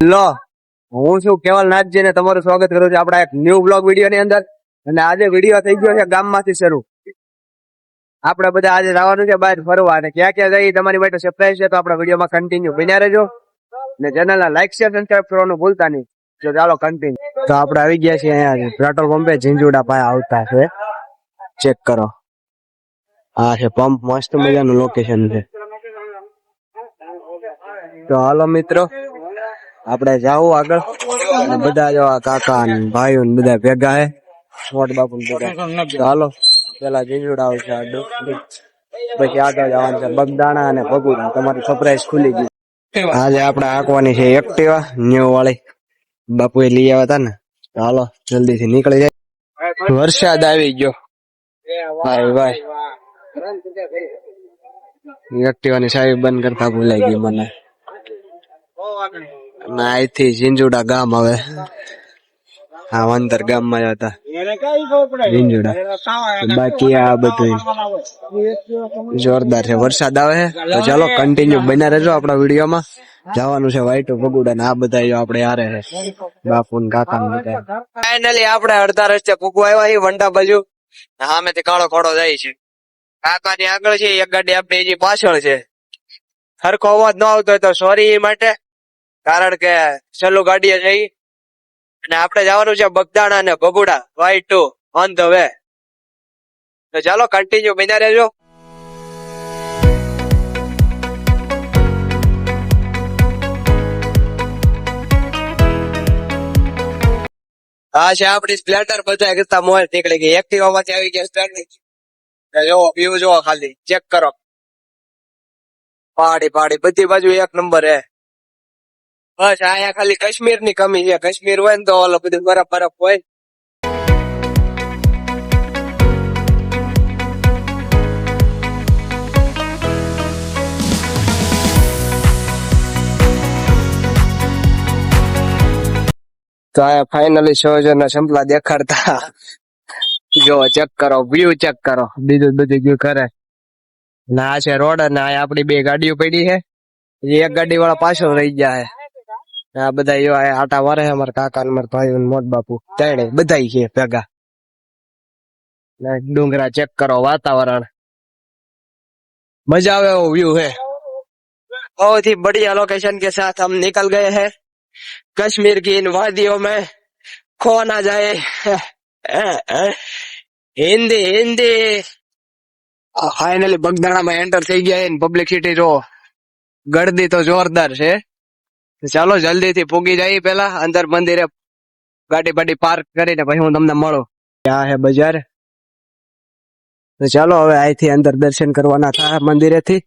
લો, હું છું કેવલ નાથજી ને તમારું સ્વાગત કરું છું આપણા એક ન્યુ બ્લોગ વીડિયો ની અંદર. અને આજે વીડિયો થઈ ગયો છે ગામમાંથી શરૂ. આપણે બધા આજે જવાનું છે બહાર ફરવા. અને ક્યાં ક્યાં જઈ તમારી માટે સરપ્રાઈઝ છે તો આપણા વિડીયોમાં કન્ટિન્યુ બન્યા રહેજો. ને ચેનલ ના લાઈક શેર સબસ્ક્રાઈબ કરવાનું ભૂલતા નહીં. જો ચાલો કન્ટિન્યુ તો આપણે આવી ગયા છીએ અહીંયા પેટ્રોલ પંપે ઝીંઝુડા પાસે આવતા છે. ચેક કરો. આ છે પંપ મસ્ત મજાનું લોકેશન છે. તો હાલો મિત્રો આપણે જાવું આગળ. બધા જો કાકા ને ભાઈઓ ને બધા ભેગા હે. મોટ બાપુ ને તો હાલો. પેલા જીંજુડા આવશે આડો પછી આગળ જવાનું છે બગદાણા અને ભગુડા. તમારી સરપ્રાઈઝ ખુલી ગઈ. આજે આપણે આંકવાની છે એક્ટિવા ન્યુ વાળી બાપુ એ લઈ આવ્યા હતા ને. ચાલો જલ્દી થી નીકળી જાય. વરસાદ આવી ગયો. ભાઈ ભાઈ. એક્ટિવાની સાહેબ બંધ કરતા ભૂલાઈ ગઈ મને. અને અહીંથી ઝીંઝુડા ગામ આવે હા વાંદર ગામમાં જ હતા. ઝીંઝુડા. બાકી આ બધું. જોરદાર છે. વરસાદ આવે છે. તો ચાલો. કન્ટિન્યુ બન્યા રહેજો આપણા વિડીયોમાં. જવાનું છે વાઈટો પગુડા ને આ બધા જો આપણે હારે છે. બાપુ ને કાકા ને ફાઇનલી આપણે અડધા રસ્તે પગુ આવ્યા છે વંડા બાજુ. સામેથી કાળો ખોડો જાય છે. કાકા ની આગળ છે એક ગાડી આપણી પાછળ છે. સરખો અવાજ ન આવતો હોય તો સોરી માટે. કારણ કે છેલ્લું ગાડીએ જઈ અને આપણે જવાનું છે બગદાણા અને Bhaguda via to on the way તો ચાલો કન્ટિન્યુ બન્યા રહેજો. હા, છે આપણી સ્પ્લેન્ડર બધા કરતા મોર નીકળી ગઈ. એક્ટિવા માંથી આવી ગયા સ્પ્લેન્ડર જોવો વ્યૂ જોવો ખાલી. ચેક કરો. પહાડી પહાડી બધી બાજુ એક નંબર હે. બસ અહીંયા ખાલી કાશ્મીરની કમી છે. કાશ્મીર હોય ને તો ઓલો બધું બરફ બરફ હોય. તો આ ફાઇનલી શોજના સંપલા દેખાડતા. જો ચેક કરો વ્યૂ ચેક કરો. બીજું બધું ગયું કરે ના, આ છે રોડ અને આ આપડી બે ગાડીઓ પડી છે. હજી એક ગાડી વાળા પાછળ રહી ગયા છે. આ બધા યો આ આટા વારે છે અમારા કાકા ને મારા ભાઈ મોટ બાપુ ત્રણે બધા છે ભેગા ને ડુંગરા ચેક કરો વાતાવરણ મજા આવે એવો વ્યૂ है बहुत ही बढ़िया लोकेशन के साथ हम निकल गए हैं कश्मीर की इन वादियों में खो ना जाए हिंदी हिंदी ફાઇનલી બગદાણામાં એન્ટર થઈ ગયા પબ્લિક સિટી જો ગળદી તો જોરદાર છે તો ચાલો જલ્દી થી પૂગી જાય પેલા અંદર મંદિરે ગાડી બાડી પાર્ક કરીને પછી હું તમને મળું. ક્યાં હે બજાર. તો ચાલો, હવે અહીંથી અંદર દર્શન કરવાના થાય મંદિરે થી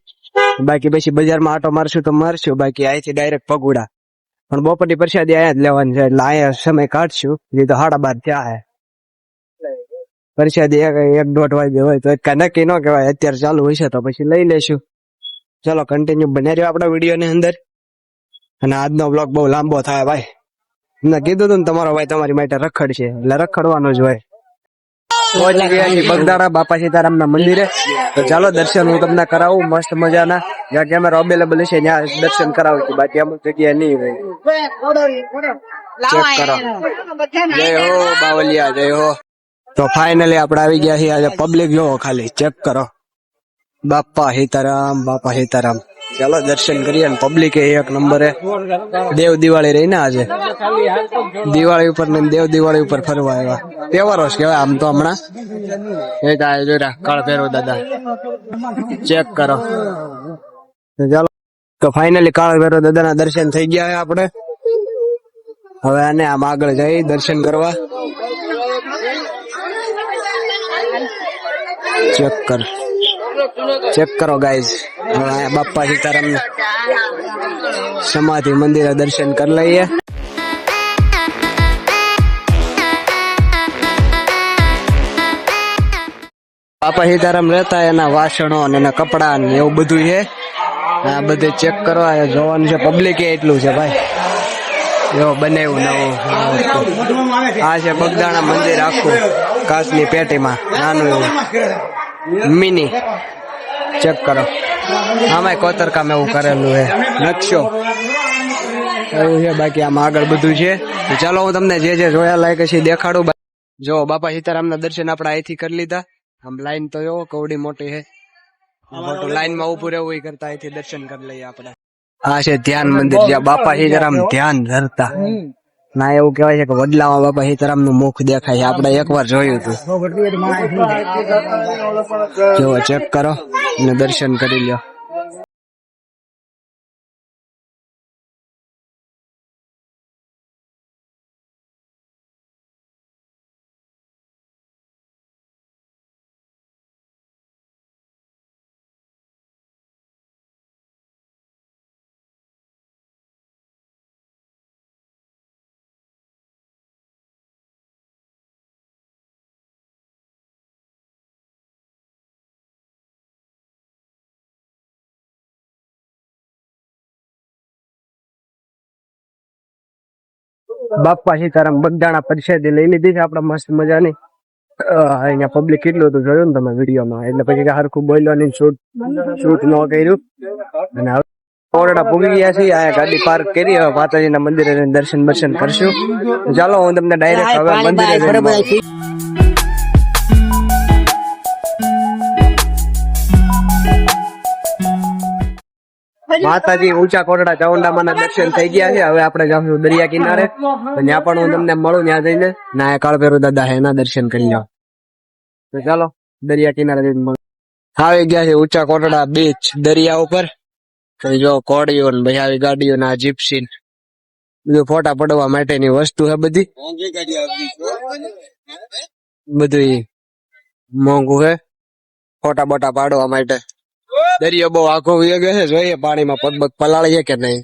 બાકી પછી બજારમાં આટો મારશું તો મારશું. બાકી અહીંથી ડાયરેક્ટ પગુડા. પણ બપોરની પ્રસાદી અહીંયા જ લેવાની છે, એટલે અહીંયા સમય કાઢશું. એ તો સાડા બાર થયા હે. પ્રસાદી એક એક દોઢ વાગે હોય તો કાંઈ નક્કી ન કહેવાય. અત્યારે ચાલુ હોય છે તો પછી લઈ લેશું ચાલો કન્ટિન્યુ બને રહ્યો આપણા વીડિયો ની અંદર. અને આજનો બ્લોગ બહુ લાંબો થાય ભાઈ. મેં કીધું તું ને તમારો ભાઈ તમારી માટે રખડ છે. એટલે રખડવાનો જ હોય. પહોંચી ગયા છીએ બગદાણા બાપા સીતારામ ના મંદિરે. તો ચાલો દર્શન હું તમને કરાવું. મસ્ત મજાના. જ્યાં કેમેરા અવેલેબલ છે ત્યાં દર્શન કરાવું છું. બાકી અમુક જગ્યાએ નહીં હોય. ચેક કરો. જય હો બાવલિયા જય હો. તો ફાઇનલી આપણે આવી ગયા છીએ આજે પબ્લિક જોવો ખાલી. ચેક કરો. બાપા સીતારામ બાપા સીતારામ. ચાલો, દર્શન કરીએ ને પબ્લિક એક નંબરે દેવ દિવાળી રહી ને આજે. દિવાળી ઉપર ને દેવ દિવાળી ઉપર ફરવા આવ્યા. તહેવારો જ કેવાય આમ તો હમણાં. એ તો જોઈ જોયા કાળ ફેરવો દાદા. ચેક કરો. ચાલો, તો ફાઇનલી કાળ ફેરવો દાદાના દર્શન થઈ ગયા હે આપણે. હવે આને આમ આગળ જઈ દર્શન કરવા. ચેક કર. ચેક કરો ગાઈઝ બાપા સીતારામ સમાધિ મંદિરે દર્શન કરી લઈએ. બાપા સીતારામ રહેતા એના વાસણો અને એના કપડા ને એવું બધું છે. આ બધું ચેક કરો જોવાનું છે પબ્લિક એટલું છે ભાઈ. એવો બનાવ્યું નવું. આ છે બગદાણા મંદિર આખું કાચની પેટીમાં, નાનું એવું. મિની ચેક કરો. આમાં કોતરકામ એવું કરેલું છે. નકશો. એવું છે, બાકી આમ આગળ બધું છે. ચાલો હું તમને જે જે જોયા લાયક છે દેખાડું. જો, બાપા સીતારામના દર્શન આપણે અહીંથી કરી લીધા. આમ લાઈન તો જો કવડી મોટી છે. મોટું લાઈનમાં ઉભું રહેવું કરતા અહીંથી દર્શન કરી લઈએ આપણે. હા છે ધ્યાન મંદિર. જ્યાં બાપા સીતારામ ધ્યાન ધરતા. ના એવું કહેવાય છે કે વડલામાં બાબા સીતારામનું મુખ દેખાય છે. આપણે એકવાર જોયું હતું. જો ચેક કરો અને દર્શન કરી લ્યો. બાપા સીતારામ બગદાણા પરિષદે લઈ લીધી છે આપણા મસ્ત મજાની. અહીંયા પબ્લિક કેટલું હતું જોયું ને તમે વિડીયોમાં? એટલે પછી હરખું બોલવાની શૂટ શૂટ ન કર્યું. અને હવે ઓરડા પૂગી ગયા છીએ આ ગાડી પાર્ક કરી હવે માતાજીના મંદિરે દર્શન બર્શન કરશું. ચાલો હું તમને ડાયરેક્ટ હવે મંદિરે માતાજી ઊંચા કોટડા ચાઉંડામાના દર્શન થઈ ગયા છે. હવે આપણે જાઉં દરિયા કિનારે. ત્યાં પણ હું તમને મળું ત્યાં જઈને. ના કાળભેરુ દાદા હે એના દર્શન કરી લો. ચાલો, દરિયા કિનારે જઈને આવી ગયા છે ઊંચા કોટડા બીચ દરિયા ઉપર. જો કોડીઓ ને ભાઈ આવી ગાડીઓ ના જીપ્સી ને. બધું ફોટા પડવા માટેની વસ્તુ છે બધી. બધું મોંઘું છે. ફોટા બોટા પાડવા માટે. દરિયો બહુ આખો વેગે છે જોઈએ પાણીમાં પગ પગ પલાળીએ કે નહીં.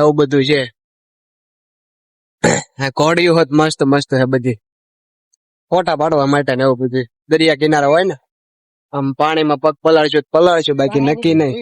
એવું બધું છે. કોડિયું હોત મસ્ત મસ્ત છે બધી. ફોટા પાડવા માટે ને એવું બધું. દરિયા કિનારે હોય ને આમ પાણીમાં પગ પલાળશું તો પલાળશું બાકી નક્કી નહીં.